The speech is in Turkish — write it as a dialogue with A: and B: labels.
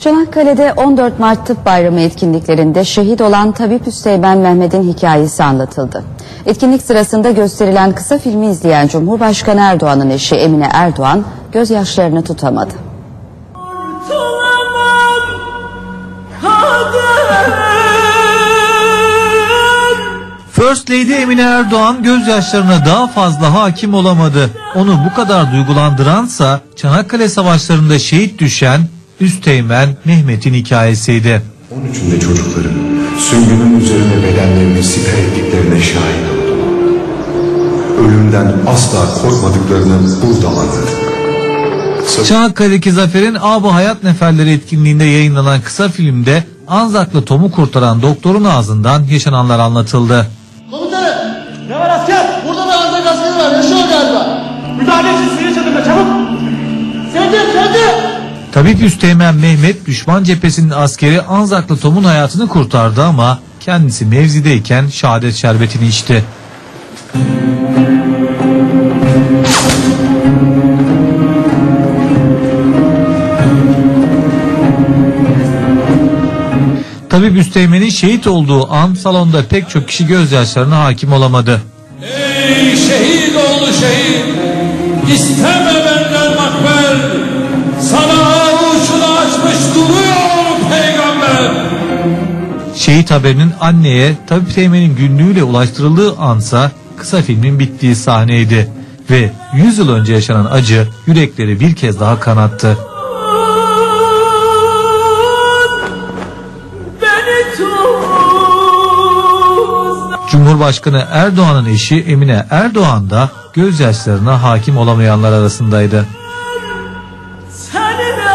A: Çanakkale'de 14 Mart Tıp Bayramı etkinliklerinde şehit olan Tabip Üsteğmen Mehmet'in hikayesi anlatıldı. Etkinlik sırasında gösterilen kısa filmi izleyen Cumhurbaşkanı Erdoğan'ın eşi Emine Erdoğan gözyaşlarını tutamadı.
B: First Lady Emine Erdoğan gözyaşlarına daha fazla hakim olamadı. Onu bu kadar duygulandıransa Çanakkale Savaşları'nda şehit düşen Üsteğmen Mehmet'in hikayesiydi.
C: 13'ünde çocukların süngünün üzerine bedenlerini siper ettiklerine şahit oldum. Ölümden asla korkmadıklarını burada anladım.
B: Çanakkale'deki zaferin Ab Hayat Neferleri etkinliğinde yayınlanan kısa filmde Anzaklı Tom'u kurtaran doktorun ağzından yaşananlar anlatıldı.
D: Komutanım. Ne var asker? Burada bir Anzak askeri var. Yaşıyor galiba.
E: Müdahale
B: Tabip Üsteğmen Mehmet düşman cephesinin askeri Anzaklı Tom'un hayatını kurtardı ama kendisi mevzideyken şehadet şerbetini içti. Tabip Üsteğmen'in şehit olduğu an salonda pek çok kişi gözyaşlarına hakim olamadı.
F: Ey şehit oğlu şehit isteme benden
B: Şehit haberinin anneye Tabip Teğmen'in günlüğüyle ulaştırıldığı ansa kısa filmin bittiği sahneydi. Ve 100 yıl önce yaşanan acı yürekleri bir kez daha kanattı. Cumhurbaşkanı Erdoğan'ın eşi Emine Erdoğan da gözyaşlarına hakim olamayanlar arasındaydı.
E: Senin